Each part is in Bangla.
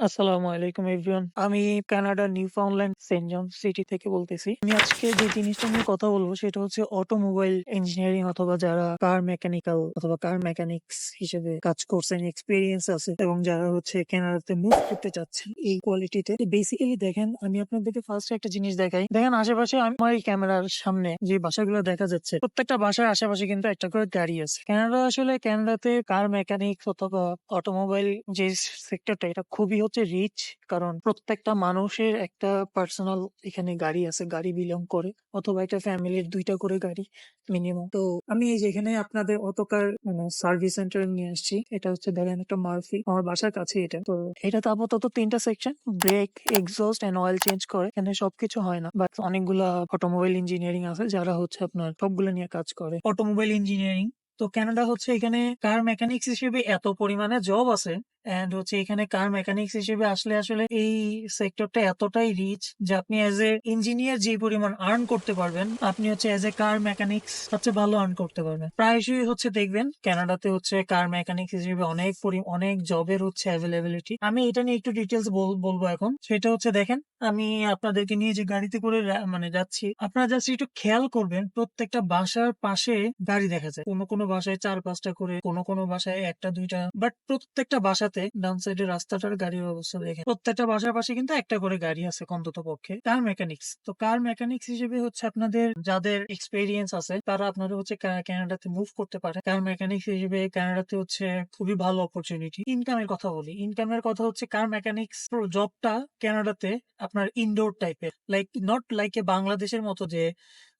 আসসালামু আলাইকুম এভরিওয়ান। আমি কানাডার নিউফাউন্ডল্যান্ড সেন্ট জন সিটি থেকে বলতেছি। আমি আজকে যে জিনিসটা নিয়ে কথা বলব সেটা হচ্ছে অটোমোবাইল ইঞ্জিনিয়ারিং অথবা যারা কার মেকানিক্যাল অথবা কার মেকানিক্স হিসেবে কাজ করছেন, এক্সপেরিয়েন্স আছে এবং যারা হচ্ছে কানাডাতে মুভ করতে চাচ্ছেন এই কোয়ালিটিতে। বেসিক্যালি দেখেন আমি আপনাদেরকে ফার্স্ট একটা জিনিস দেখাই। দেখেন আশেপাশে আমার এই ক্যামেরার সামনে যে বাসাগুলো দেখা যাচ্ছে প্রত্যেকটা বাসার আশেপাশে কিন্তু একটা করে গাড়ি আছে। কানাডা আসলে কানাডাতে কার মেকানিক্স অথবা অটোমোবাইল যে সেক্টরটা এটা খুবই হচ্ছে রিচ কারণ প্রত্যেকটা মানুষের একটা পার্সোনাল এখানে গাড়ি আছে, গাড়ি বিলং করে অথবা একটা ফ্যামিলির দুইটা করে গাড়ি মিনিমাম তো আমি এই যেখানে আপনাদের অতকার মানে সার্ভিস সেন্টার নিয়ে আসছি, এটা হচ্ছে দেখেন একটা মার্ফি আমার বাসার কাছে এটা। তো এটাতে আপাতত তিনটা section brake exhaust and oil change করে। এখানে সবকিছু হয় না। বাট অনেকগুলা অটোমোবাইল ইঞ্জিনিয়ারিং আছে যারা হচ্ছে আপনার সবগুলো নিয়ে কাজ করে। অটোমোবাইল ইঞ্জিনিয়ারিং তো কানাডা হচ্ছে এখানে কার মেকানিক্স হিসেবে এত পরিমাণে জব আছে এন্ড হচ্ছে এখানে কার মেকানিক্স হিসেবে আসলে আসলে এই সেক্টরটা এতটাই রিচ যে আপনি এজ এ ইঞ্জিনিয়ার যে পরিমাণ আর্ন করতে পারবেন, আপনি হচ্ছে এজ এ কার মেকানিক্স সবচেয়ে ভালো আর্ন করতে পারবেন। প্রায়শই হচ্ছে দেখবেন কানাডাতে হচ্ছে কার মেকানিক্স হিসেবে অনেক অনেক জবের হচ্ছে অ্যাভেলেবিলিটি আমি এটা নিয়ে একটু ডিটেলস বলব এখন। সেটা হচ্ছে দেখেন, আমি আপনাদেরকে নিয়ে যে গাড়িতে করে মানে যাচ্ছি, আপনারা জাস্ট একটু খেয়াল করবেন, প্রত্যেকটা বাসার পাশে গাড়ি দেখা যায়। কোনো কোনো বাসায় চার পাঁচটা করে, কোনো কোনো বাসায় একটা, দুইটা বাট প্রত্যেকটা বাসাতে ডান সাইডে রাস্তাটার গাড়ির অবস্থা দেখেন। প্রত্যেকটা বাসার পাশে কিন্তু একটা করে গাড়ি আছে অন্তত পক্ষে। কার মেকানিক্স তো কার মেকানিক্স হিসেবে হচ্ছে আপনাদের যাদের এক্সপেরিয়েন্স আছে, তারা আপনারা হচ্ছে কা- কানাডাতে মুভ করতে পারে কার মেকানিক্স হিসেবে কানাডাতে হচ্ছে খুবই ভালো অপরচুনিটি ইনকামের কথা বলি। ইনকামের কথা হচ্ছে কার মেকানিক্স জবটা কানাডাতে আপনার ইনডোর টাইপের লাইক নট লাইক এ বাংলাদেশের মতো যে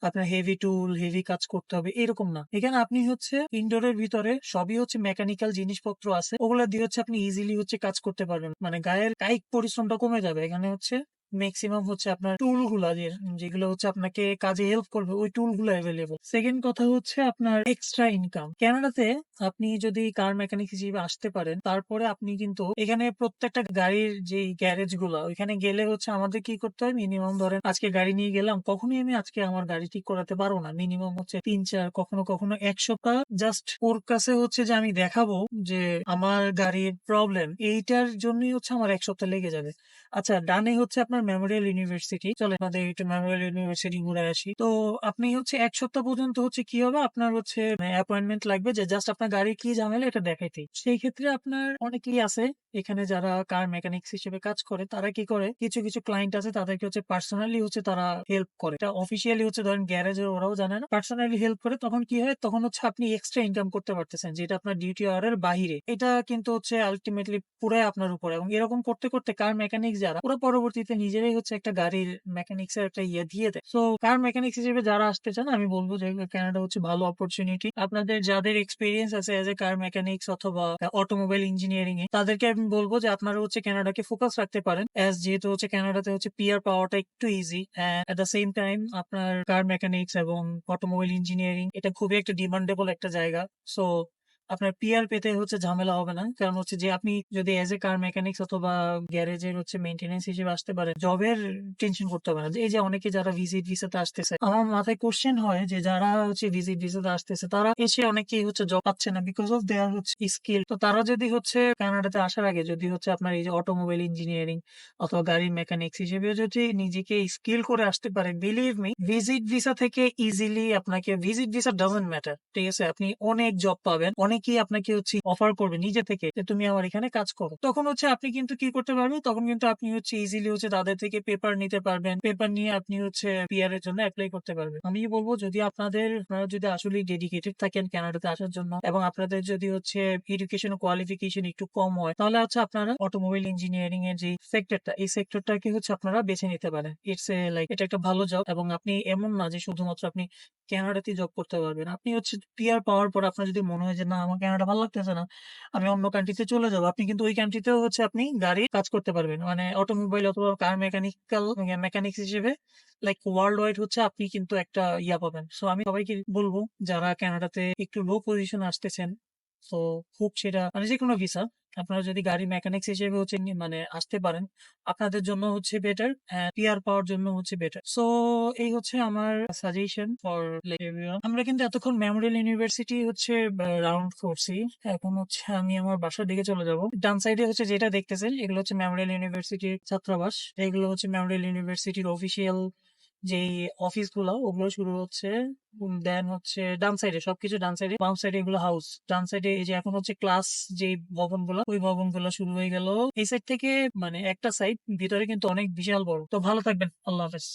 আপনার হেভি টুল হেভি কাজ করতে হবে, এরকম না। এখানে আপনি হচ্ছে ইনডোরের ভিতরে সবই হচ্ছে মেকানিক্যাল জিনিসপত্র আছে, ওগুলা দিয়ে হচ্ছে আপনি ইজিলি হচ্ছে কাজ করতে পারবেন। মানে গায়ের কায়িক পরিশ্রমটা কমে যাবে। এখানে হচ্ছে ম্যাক্সিমাম হচ্ছে আপনার টুলগুলা যেগুলো হচ্ছে আপনাকে কাজে হেল্প করবে, ওই টুলগুলো অ্যাভেলেবল সেকেন্ড কথা হচ্ছে আপনার এক্সট্রা ইনকাম কানাডাতে আপনি যদি কার মেকানিক হিসেবে আসতে পারেন, তারপরে আপনি কিন্তু এখানে প্রত্যেকটা গাড়ির যে গ্যারেজগুলা, ওইখানে গেলে হচ্ছে আমাদের কি করতে হয়? মিনিমাম ধরেন আজকে গাড়ি নিয়ে গেলাম, কখনোই আমি আজকে আমার গাড়ি ঠিক করাতে পারব না। মিনিমাম হচ্ছে তিন চার, কখনো কখনো এক সপ্তাহ। জাস্ট ওর কাছে হচ্ছে যে আমি দেখাবো যে আমার গাড়ির প্রবলেম এইটার জন্যই হচ্ছে আমার এক সপ্তাহ লেগে যাবে। আচ্ছা ডানে হচ্ছে আপনার মেমোরিয়াল ইউনিভার্সিটি চলে আমাদের একটু মেমোরিয়াল ইউনিভার্সিটি ঘুরে আসি। তো আপনি হচ্ছে এক সপ্তাহ পর্যন্ত হচ্ছে কি হবে? আপনার হচ্ছে অ্যাপয়েন্টমেন্ট লাগবে যে জাস্ট আপনার গাড়ির কি ঝামেলা এটা দেখাইতেই সেই ক্ষেত্রে আপনার অনেকেই আছে, এখানে যারা কার মেকানিক্স হিসেবে কাজ করে, তারা কি করে? কিছু কিছু ক্লায়েন্ট আছে তাদেরকে হচ্ছে পার্সোনালি হচ্ছে তারা হেল্প করে। এটা অফিসিয়ালি হচ্ছে ধরেন গ্যারেজে ওরাও জানে না। পার্সোনালি হেল্প করে তখন কি হয়? তখন হচ্ছে আপনি এক্সট্রা ইনকাম করতে পারতেছেন, যেটা আপনার ডিউটি আওয়ারের বাহিরে। এটা কিন্তু হচ্ছে আলটিমেটলি পুরাই আপনার উপরে এবং এরকম করতে করতে কার মেকানিক্স যারা, ওরা পরবর্তীতে নিজেরাই হচ্ছে একটা গাড়ির মেকানিক্স এর একটা ইয়ে দিয়ে দেয়। সো কার মেকানিক্স হিসেবে যারা আসতে চান, আমি বলব যে কানাডা হচ্ছে ভালো অপরচুনিটি আপনাদের যাদের এক্সপিরিয়েন্স আছে এজ এ কার মেকানিক্স অথবা অটোমোবাইল ইঞ্জিনিয়ারিং এ তাদেরকে আমি বলব যে, আপনারা হচ্ছে কানাডাকে ফোকাস রাখতে পারেন অ্যাজ যেহেতু হচ্ছে কানাডাতে হচ্ছে পিয়ার পাওয়াটা একটু easy at the same time আপনার কার মেকানিক্স এবং অটোমোবাইল ইঞ্জিনিয়ারিং এটা খুবই একটা ডিমান্ডেবল একটা জায়গা। সো আপনার পিয়ার পেতে হচ্ছে ঝামেলা হবে না। কারণ হচ্ছে যে আপনি যদি এজ এ কার মেকানিক্স অথবা গ্যারেজের হচ্ছে মেইনটেনেন্স হিসেবে আসতে পারেন জবের টেনশন করতে হবে না। এই যে অনেকে যারা ভিজিট ভিসাতে আসতেছে, আমার মাথায় কোশ্চেন হয় যে যারা হচ্ছে ভিজিট ভিসাতে আসতেছে, তারা এসে অনেকেই হচ্ছে জব পাচ্ছে না বিকজ অফ দেয়ার হচ্ছে স্কিল তো তারা যদি হচ্ছে কানাডাতে আসার আগে যদি হচ্ছে আপনার এই যে অটোমোবাইল ইঞ্জিনিয়ারিং অথবা গাড়ির মেকানিক্স হিসেবে যদি নিজেকে স্কিল করে আসতে পারে বিলিভ মি ভিজিট ভিসা থেকে ইজিলি আপনাকে ভিজিট ভিসা ডাজেন্ট ম্যাটার ঠিক আছে? আপনি অনেক জব পাবেন অনেকেই আপনাকে হচ্ছে অফার করবে নিজে থেকে যে, তুমি আমার এখানে কাজ করো। তখন হচ্ছে আপনি কিন্তু কি করতে পারবেন? তখন কিন্তু আপনি হচ্ছে ইজিলি হচ্ছে তাদের থেকে পেপার নিতে পারবেন। পেপার নিয়ে আপনি হচ্ছে পিআর এর জন্য অ্যাপ্লাই করতে পারবেন। আমি বলব, যদি আপনাদের, আপনারা যদি আসলে ডেডিকেটেড থাকেন কানাডাতে আসার জন্য এবং আপনাদের যদি হচ্ছে এডুকেশন কোয়ালিফিকেশন একটু কম হয়, তাহলে হচ্ছে আপনারা অটোমোবাইল ইঞ্জিনিয়ারিং এর যে সেক্টরটা এই সেক্টরটাকে হচ্ছে আপনারা বেছে নিতে পারেন। ইটস লাইক এটা একটা ভালো জব এবং আপনি এমন না যে শুধুমাত্র আপনি কানাডাতেই জব করতে পারবেন। আপনি হচ্ছে পিআর পাওয়ার পর আপনার যদি মনে হয় যে, না, আমার ক্যানাডা ভালো লাগতেছে না, আমি অন্য কান্ট্রিতে চলে যাব, আপনি কিন্তু ওই কান্ট্রিতেও হচ্ছে আপনি গাড়ি কাজ করতে পারবেন। মানে অটোমোবাইল অথবা কার মেকানিক্যাল মেকানিক্স হিসেবে লাইক ওয়ার্ল্ড ওয়াইড হচ্ছে আপনি কিন্তু একটা ইয়া পাবেন। সো আমি সবাইকে বলব, যারা ক্যানাডাতে একটু লো পজিশন আসতেছেন তো খুব সেটা মানে যেকোনো ভিসা আপনারা যদি গাড়ি মেকানিক্স হিসেবে হচ্ছে মানে আসতে পারেন, আপনাদের জন্য হচ্ছে বেটার। পিআর পাওয়ার জন্য হচ্ছে বেটার। সো এই হচ্ছে আমার সাজেশন ফর। আমরা কিন্তু এতক্ষণ মেমোরিয়াল ইউনিভার্সিটি হচ্ছে রাউন্ড করছি। এখন হচ্ছে আমি আমার বাসার দিকে চলে যাব। ডান সাইডে হচ্ছে যেটা দেখতেছেন এগুলো হচ্ছে মেমোরিয়াল ইউনিভার্সিটির ছাত্রাবাস। এগুলো হচ্ছে মেমোরিয়াল ইউনিভার্সিটির অফিসিয়াল যেই অফিসগুলা ওগুলো শুরু হচ্ছে। দেন হচ্ছে ডান সাইডে সবকিছু ডান সাইডে। বাম সাইডে এগুলো হাউস। ডান সাইডে এই যে এখন হচ্ছে ক্লাস যে ভবনগুলো ওই ভবনগুলো শুরু হয়ে গেল। এই সাইড থেকে মানে একটা সাইড ভিতরে কিন্তু অনেক বিশাল বড়। তো ভালো থাকবেন। আল্লাহ হাফেজ।